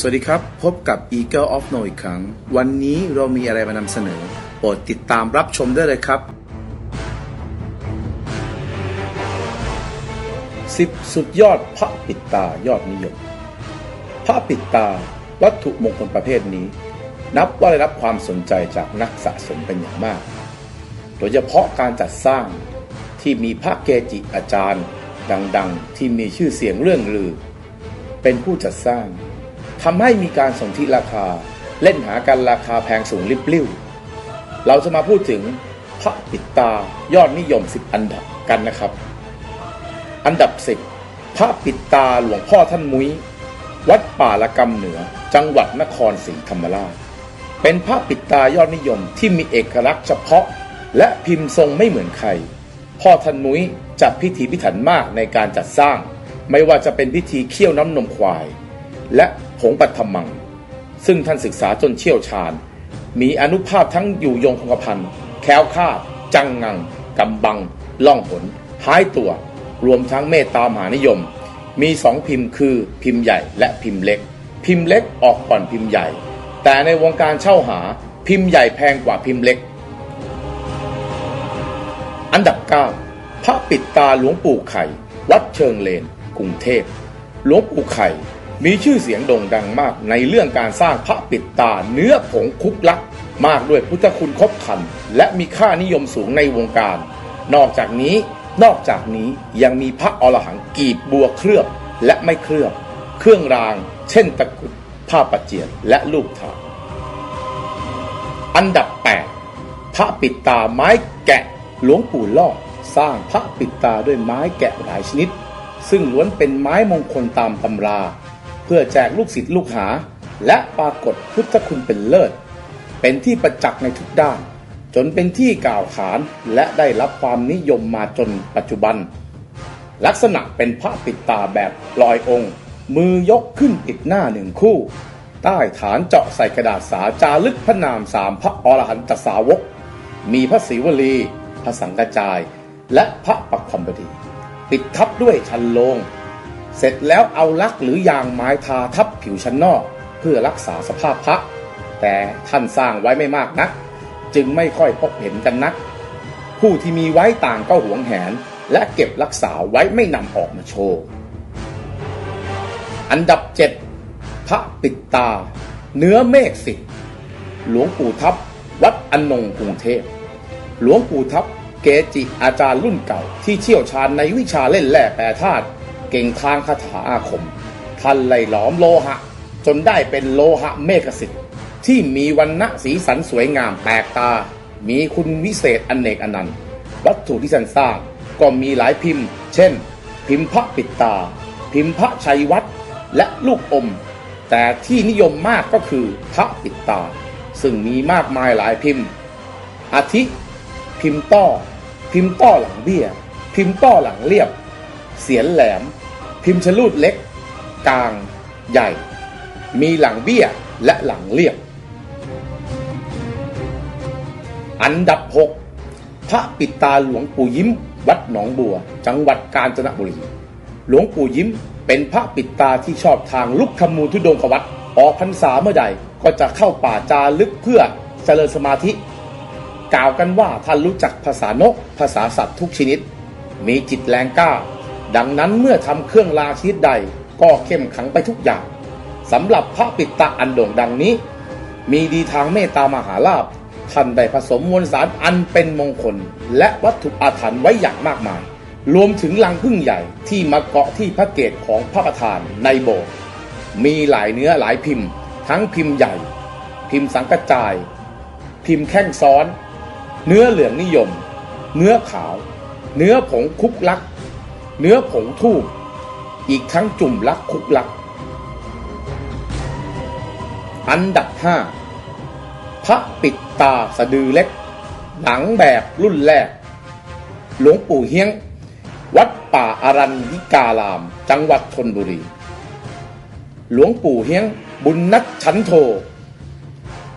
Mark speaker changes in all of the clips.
Speaker 1: สวัสดีครับ พบกับ Eagle of No อีกครั้ง วันนี้เรามีอะไรมานำเสนอ โปรดติดตามรับชมได้เลยครับ 10 สุดยอดพระปิดตายอดนิยม พระปิดตาวัตถุมงคลประเภทนี้ นับว่าได้รับความสนใจจากนักสะสมเป็นอย่างมาก โดยเฉพาะการจัดสร้างที่มีพระเกจิอาจารย์ ดังๆ ที่มีชื่อเสียงเรื่องลือ เป็นผู้จัดสร้าง ทำให้มีการสนธิราคา เล่นหากันราคาแพงสูงริบลิ่วเราจะมาพูดถึงพระปิดตายอดนิยม 10 อันดับกันนะครับ อันดับ 10 พระปิดตาหลวงพ่อท่านมุ้ย วัดป่าละกำเหนือ จังหวัดนครศรีธรรมราช เป็นพระปิดตายอดนิยมที่มีเอกลักษณ์เฉพาะ และพิมพ์ทรงไม่เหมือนใคร พ่อท่านมุ้ยจัดพิธีพิถันมากในการจัดสร้าง ไม่ว่าจะเป็นพิธีเคี่ยวน้ำนมควาย และ งปัทมัง ซึ่งท่านศึกษาจนเชี่ยวชาญ มีอนุภาพทั้งอยู่ยงคงกระพันแคล้วคลาด จังงังกำบัง ล่องหนหายตัว รวมทั้งเมตตามหานิยม มีสองพิมพ์คือพิมพ์ใหญ่และพิมพ์เล็ก พิมพ์เล็กออกก่อนพิมพ์ใหญ่ แต่ในวงการเช่าหาพิมพ์ใหญ่แพงกว่าพิมพ์เล็ก อันดับ 9 พระปิดตาหลวงปู่ไข่ วัดเชิงเลน กรุงเทพ หลวงปู่ไข่ มีชื่อเสียงโด่งดังมากในเรื่องการสร้างพระปิดตาเนื้อผงคุกลัก มากด้วยพุทธคุณครบครัน และมีค่านิยมสูงในวงการ นอกจากนี้นอกจากนี้ยังมีพระอรหังกีบบัวเคลือบและไม่เคลือบ เครื่องราง เช่นตะกุดผ้าปัจเจียนและลูกถาอันดับ 8 พระปิดตาไม้แกะหลวงปู่ลอสร้างพระปิดตาด้วยไม้แกะหลายชนิด ซึ่งล้วนเป็นไม้มงคลตามตำรา เพื่อแจกลูกศิษย์ลูกหา และปรากฏพุทธคุณเป็นเลิศ เป็นที่ประจักษ์ในทุกด้าน จนเป็นที่กล่าวขานและได้รับความนิยมมาจนปัจจุบัน ลักษณะเป็นพระปิดตาแบบลอยองค์ มือยกขึ้นปิดหน้าหนึ่งคู่ ใต้ฐานเจาะใส่กระดาษสาจารึกพระนามสามพระอรหันตสาวก มีพระศิวลีพระสังกจาย และพระปักคอมบดี ปิดทับด้วยชันโลง เสร็จแล้วเอาลักหรือยางไม้ทาทับผิวชั้นนอก เพื่อรักษาสภาพพระ แต่ท่านสร้างไว้ไม่มากนัก จึงไม่ค่อยพบเห็นกันนัก ผู้ที่มีไว้ต่างก็หวงแหน และเก็บรักษาไว้ไม่นำออกมาโชว์ อันดับ 7 พระปิดตา เนื้อเมฆสิหลวงปู่ทับวัดอนงกรุงเทพ หลวงปู่ทับเกจิอาจารย์รุ่นเก่าที่เชี่ยวชาญในวิชาเล่นแร่แปรธาตุ เก่งทางคาถาอาคม ท่านไล่หลอมโลหะ จนได้เป็นโลหะเมฆสิทธิ์ที่มีวันณะสีสันสวยงามแปลกตา มีคุณวิเศษอนเนกอนันต์ วัตถุที่ท่านสร้างก็มีหลายพิมพ์ เช่น พิมพ์พระปิดตา พิมพ์พระชัยวัดและลูกอม แต่ที่นิยมมากก็คือพระปิดตา ซึ่งมีมากมายหลายพิมพ์ อาทิ พิมพ์ต้อ พิมพ์ต้อหลังเบี้ย พิมพ์ต้อหลังเรียบ เสียนแหลม พิมพ์ชลูดเล็ก กลาง ใหญ่ มีหลังเบี้ยและหลังเรียบ อันดับ 6 พระปิดตาหลวงปู่ยิ้ม วัดหนองบัว จังหวัดกาญจนบุรี หลวงปู่ยิ้มเป็นพระปิดตาที่ชอบทางลุกขมูลทุดงควัตออกพรรษาเมื่อใดก็จะเข้าป่าจาลึกเพื่อเจริญสมาธิ กล่าวกันว่าท่านรู้จักภาษานก ภาษาสัตว์ทุกชนิด มีจิตแรงกล้า ดังนั้นเมื่อทำเครื่องราชนิดใดก็เข้มขังไปทุกอย่างสำหรับพระปิตาอันโด่งดังนี้ มีดีทางเมตตามหาลาภท่านได้ผสมมวลสารอันเป็นมงคล และวัตถุอาถรรพ์ไว้อย่างมากมาย รวมถึงลังพึ่งใหญ่ที่มาเกาะที่พระเกศของพระประธานในโบสถ์มีหลายเนื้อหลายพิมพ์ ทั้งพิมพ์ใหญ่ พิมพ์สังกจาย พิมพ์แข้งซ้อน เนื้อเหลืองนิยม เนื้อขาว เนื้อผงคุกลัก เนื้อผงทูบอีกทั้งจุ่มลักคุกลัก อันดับ 5 พระปิดตาสะดือเล็ก หนังแบบรุ่นแรก หลวงปู่เฮียง วัดป่าอารัญญิการาม จังหวัดชนบุรี หลวงปู่เฮียงบุญนัทชันโท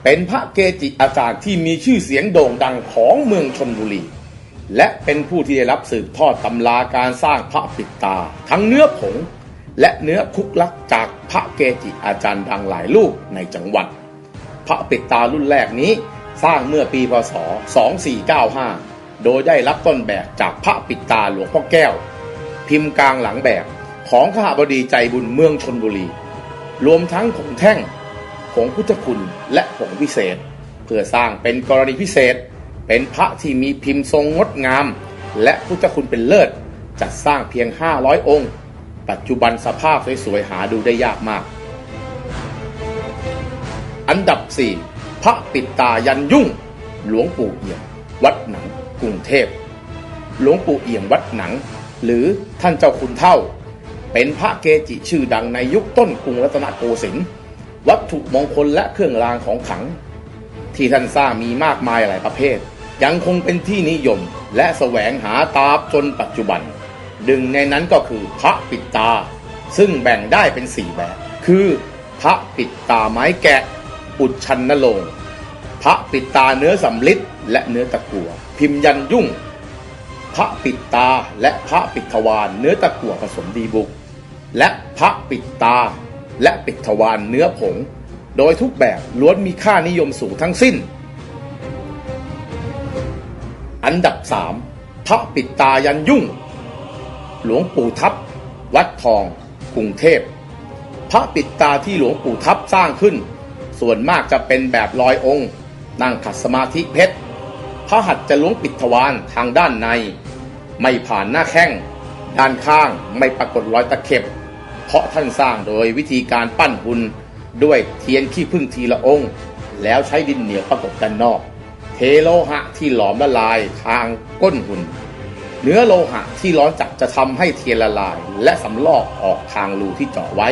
Speaker 1: เป็นพระเกจิอาจารย์ที่มีชื่อเสียงโด่งดังของเมืองชนบุรี และเป็นผู้ที่ได้รับสืบทอดตำราการสร้างพระปิดตา ทั้งเนื้อผง และเนื้อคุกลักจากพระเกจิอาจารย์ดังหลายรูปในจังหวัด พระปิดตารุ่นแรกนี้สร้างเมื่อปีพศ 2495 โดยได้รับต้นแบบจากพระปิดตาหลวงพ่อแก้ว พิมพ์กลางหลังแบบของข้าบดีใจบุญเมืองชนบุรี รวมทั้งผงแท่งผงพุทธคุณและผงพิเศษ เพื่อสร้างเป็นกรณีพิเศษ เป็นพระที่มีพิมพ์ทรงงดงาม และพุทธคุณเป็นเลิศ จัดสร้างเพียง 500 องค์ ปัจจุบันสภาพสวยๆหาดูได้ยากมาก อันดับ 4 พระปิดตายันยุ่ง หลวงปู่เอี่ยม วัดหนังกรุงเทพ หลวงปู่เอี่ยมวัดหนัง หรือท่านเจ้าคุณเท่า เป็นพระเกจิชื่อดังในยุคต้นกรุงรัตนโกสินทร์วัตถุมงคลและเครื่องรางของขลัง ที่ท่านสร้างมีมากมายหลายประเภท ยังคงเป็นที่นิยมและแสวงหาตราบจนปัจจุบันหนึ่งในนั้นก็คือพระปิดตา ซึ่งแบ่งได้เป็นสี่แบบ คือ พระปิดตาไม้แกะ อุดชันนโลง พระปิดตาเนื้อสำลิดและเนื้อตะกัว พิมพ์ยันยุ่ง พระปิดตาและพระปิดทวารเนื้อตะกัวผสมดีบุก และพระปิดตา และปิดทวารเนื้อผง โดยทุกแบบล้วนมีค่านิยมสูงทั้งสิ้น อันดับ3พระปิดตายันยุ่ง หลวงปู่ทับ วัดทอง กรุงเทพ พระปิดตาที่หลวงปู่ทับสร้างขึ้น ส่วนมากจะเป็นแบบลอยองค์ นั่งขัดสมาธิเพชร พระหัตจะล้วงปิดทวารทางด้านใน ไม่ผ่านหน้าแข้ง ด้านข้างไม่ปรากฏรอยตะเข็บ เพราะท่านสร้างโดยวิธีการปั้นหุ่นด้วยเทียนขี้ผึ้งทีละองค์ แล้วใช้ดินเหนียวประกบด้านนอก เทโลหะที่หลอมละลายทางก้นหุ่น เนื้อโลหะที่ร้อนจัดจะทำให้เทียนละลาย และสำลอกออกทางรูที่เจาะไว้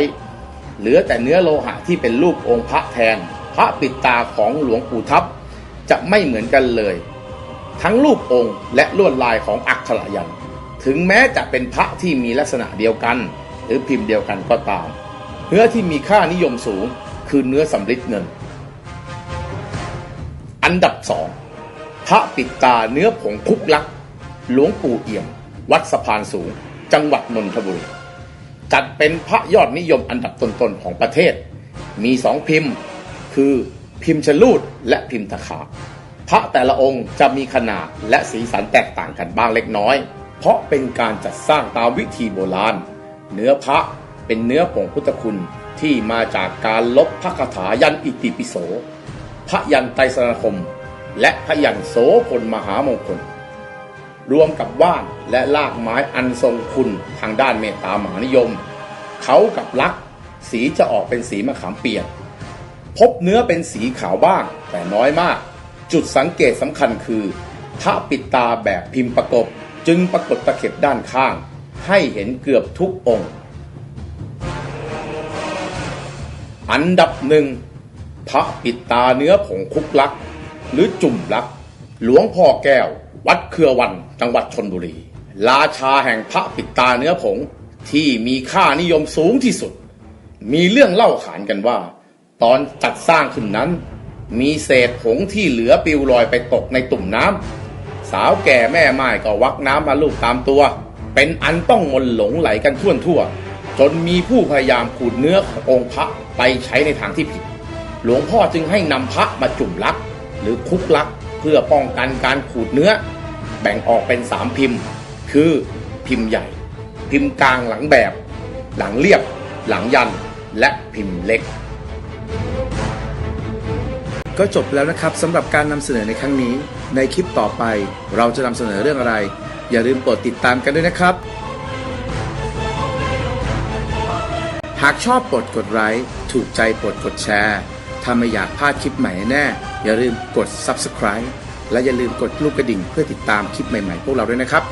Speaker 1: เหลือแต่เนื้อโลหะที่เป็นรูปองค์พระแทน พระปิดตาของหลวงปู่ทับจะไม่เหมือนกันเลย ทั้งรูปองค์และลวดลายของอักขระยันถึงแม้จะเป็นพระที่มีลักษณะเดียวกัน หรือพิมพ์เดียวกันก็ตาม เนื้อที่มีค่านิยมสูงคือเนื้อสำริดเงิน อันดับสองพระปิดตาเนื้อผงคุกลัก หลวงปู่เอี่ยม วัดสะพานสูง จังหวัดนนทบุรี จัดเป็นพระยอดนิยมอันดับต้นๆของประเทศ มีสองพิมพ์ คือพิมพ์ชลูดและพิมพ์ตะขาบพระแต่ละองค์จะมีขนาดและสีสันแตกต่างกันบ้างเล็กน้อย เพราะเป็นการจัดสร้างตามวิธีโบราณ เนื้อพระเป็นเนื้อผงพุทธคุณที่มาจากการลบพระคาถายันอิติปิโส พระยันไตรสรณคม และพระยันโสพลมหามงคล รวมกับว่านและลากไม้อันทรงคุณทางด้านเมตตามหานิยม เขากับลักสีจะออกเป็นสีมะขามเปียกพบเนื้อเป็นสีขาวบ้างแต่น้อยมาก จุดสังเกตสำคัญคือพระปิดตาแบบพิมพ์ประกบจึงปรากฏตะเข็บด้านข้าง ให้เห็นเกือบทุกองค์ อันดับหนึ่ง พระปิดตาเนื้อผงคุกลัก หรือจุ่มลัก หลวงพ่อแก้ว วัดเครือวันจังหวัดชนบุรี ราชาแห่งพระปิดตาเนื้อผงที่มีค่านิยมสูงที่สุด มีเรื่องเล่าขานกันว่า ตอนจัดสร้างขึ้นนั้น มีเศษผงที่เหลือปลิวลอยไปตกในตุ่มน้ำสาวแก่แม่ไม้ก็วักน้ำมาลูบตามตัว เป็นอันต้องมนหลงไหลกันทั่วทั่วจนมีผู้พยายามขูดเนื้อขององค์พระไปใช้ในทางที่ผิด หลวงพ่อจึงให้นำพระมาจุ่มลัก หรือคุกลัก เพื่อป้องกันการขูดเนื้อ แบ่งออกเป็นสามพิมพ์ คือพิมพ์ใหญ่ พิมพ์กลางหลังแบบ หลังเรียบ หลังยัน และพิมพ์เล็ก
Speaker 2: ก็จบแล้วนะครับสำหรับการนำเสนอในครั้งนี้ ในคลิปต่อไปเราจะนำเสนอเรื่องอะไร อย่าลืมกดติดตามกันด้วยนะครับ หากชอบกดกดไลค์ถูกใจกดกดแชร์ ถ้าไม่อยากพลาดคลิปใหม่แน่อย่าลืมกด Subscribe และอย่าลืมกดลูกกระดิ่งเพื่อติดตามคลิปใหม่ๆ พวกเราด้วยนะครับ